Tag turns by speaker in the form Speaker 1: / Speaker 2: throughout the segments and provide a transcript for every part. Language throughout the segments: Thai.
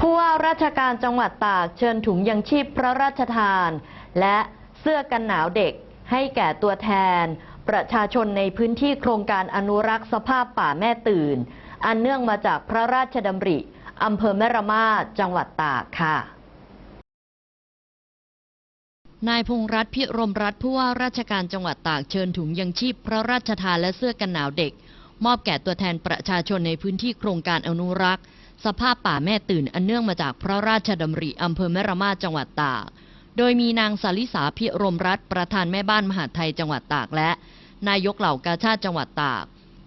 Speaker 1: ผู้ว่าราชการจังหวัดตากเชิญถุงยังชีพพระราชทาน และเสื้อกันหนาวเด็กให้แก่ตัวแทน ประชาชนในพื้นที่โครงการอนุรักษ์สภาพป่าแม่ตื่น อันเนื่องมาจากพระราชดำริอำเภอแม่ระมาดจังหวัดตากค่ะนายพงษ์รัตน์พิรมรัตน์ผู้ว่าราชการจังหวัดตากเชิญถุงยังชีพพระราชทานและเสื้อกันหนาวเด็ก มอบแก่ตัวแทนประชาชนในพื้นที่โครงการอนุรักษ์ สภาพป่าแม่ตื่นอันเนื่องมาจากพระราชดำริอำเภอแม่ระมาจังหวัดตาก โดยมีนางสาลิสาพิรมรัตน์ประธานแม่บ้านมหาไทยจังหวัดตากและ นายกเหล่ากาชาติจังหวัดตาก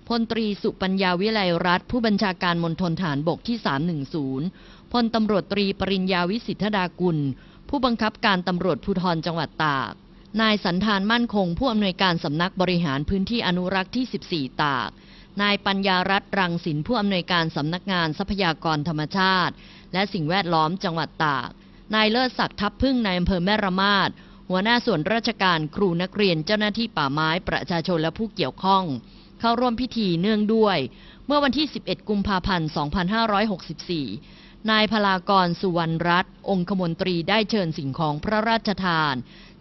Speaker 1: พลตรีสุปัญญาวิไลรัตผู้บัญชาการมณฑลฐานบกที่ 310 พลตำรวจตรีปริญญาวิสิทธดากุล ผู้บังคับการตำรวจภูธรจังหวัดตาก นายสันธานมั่นคงผู้อำนวยการสำนักบริหารพื้นที่อนุรักษ์ที่ 14 ตาก นายปัญญารัตน์รังสินผู้อำนวยการสำนักงานทรัพยากรธรรมชาติ และสิ่งแวดล้อมจังหวัดตาก นายเลิศศักดิ์ทับพึ่งในอำเภอแม่ระมาดหัวหน้าส่วนราชการครูนักเรียนเจ้าหน้าที่ป่าไม้ประชาชนและผู้เกี่ยวข้อง เข้าร่วมพิธีเนื่องด้วย เมื่อวันที่ 11 กุมภาพันธ์ 2564 นายพลากรสุวรรณรัตน์องคมนตรีได้เชิญสิ่งของพระราชทาน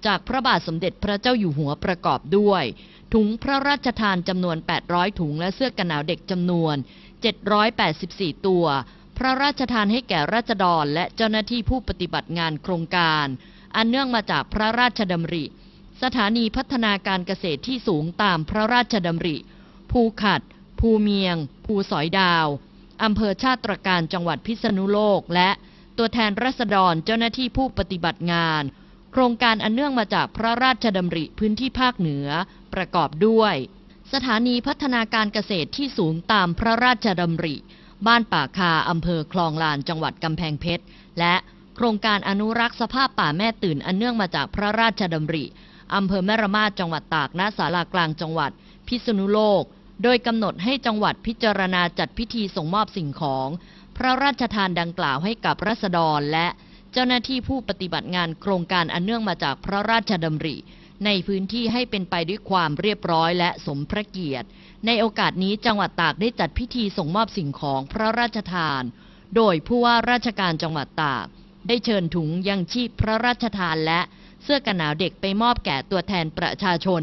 Speaker 1: จากพระบาทสมเด็จพระเจ้าอยู่หัวประกอบด้วย ถุงพระราชทานจำนวน 800 ถุงและเสื้อกันหนาวเด็กจำนวน 784 ตัว พระราชทานให้แก่ราษฎรและเจ้าหน้าที่ผู้ปฏิบัติงานโครงการ อันเนื่องมาจากพระราชดำริ สถานีพัฒนาการเกษตรที่สูงตามพระราชดำริ ภูขัด ภูเมียง ภูสอยดาวอำเภอชาติตรการจังหวัดพิษณุโลกและตัวแทนรัษฎรเจ้าหน้าที่ผู้ปฏิบัติงาน โครงการอันเนื่องมาจากพระราชดำริพื้นที่ภาคเหนือ ประกอบด้วย สถานีพัฒนาการเกษตรที่สูงตามพระราชดำริ บ้านป่าคาอำเภอคลองลานจังหวัดกำแพงเพชร และโครงการอนุรักษ์สภาพป่าแม่ตื่นอันเนื่องมาจากพระราชดำริอำเภอแม่ระมาดจังหวัดตากณศาลากลางจังหวัด พิษณุโลก โดยกำหนดให้จังหวัดพิจารณาจัดพิธีส่งมอบสิ่งของ พระราชทานดังกล่าวให้กับรัษฎรและ เจ้าหน้าที่ผู้ปฏิบัติงานโครงการอันเนื่องมาจากพระราชดำริ ในพื้นที่ให้เป็นไปด้วยความเรียบร้อยและสมพระเกียรติ ในโอกาสนี้จังหวัดตากได้จัดพิธีส่งมอบสิ่งของพระราชทาน โดยผู้ว่าราชการจังหวัดตาก ได้เชิญถุงยังชีพพระราชทานและเสื้อกันหนาวเด็กไปมอบแก่ตัวแทนประชาชน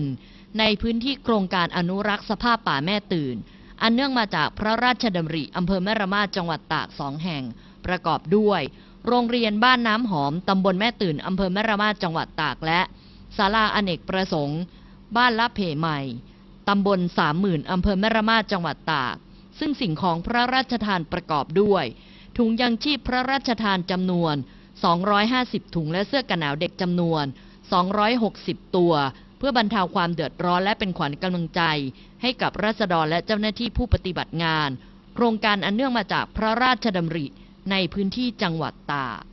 Speaker 1: ในพื้นที่โครงการอนุรักษ์สภาพป่าแม่ตื่น อันเนื่องมาจากพระราชดำริอำเภอแม่ระมาดจังหวัดตากสองแห่ง ประกอบด้วย โรงเรียนบ้านน้ำหอม ตำบลแม่ตื่น อำเภอแม่ระมาดจังหวัดตากและศาลาอเนกประสงค์ บ้านละเพใหม่ ตำบลสามหมื่นอำเภอแม่ระมาดจังหวัดตาก ซึ่งสิ่งของพระราชทานประกอบด้วย ถุงยังชีพพระราชทานจำนวน 250 ถุงและเสื้อกันหนาวเด็กจำนวน 260 ตัว เพื่อบรรเทาความเดือดร้อนและเป็นขวัญกำลังใจ ให้กับราษฎรและเจ้าหน้าที่ผู้ปฏิบัติงาน โครงการอันเนื่องมาจากพระราชดำริ ในพื้นที่จังหวัดตาก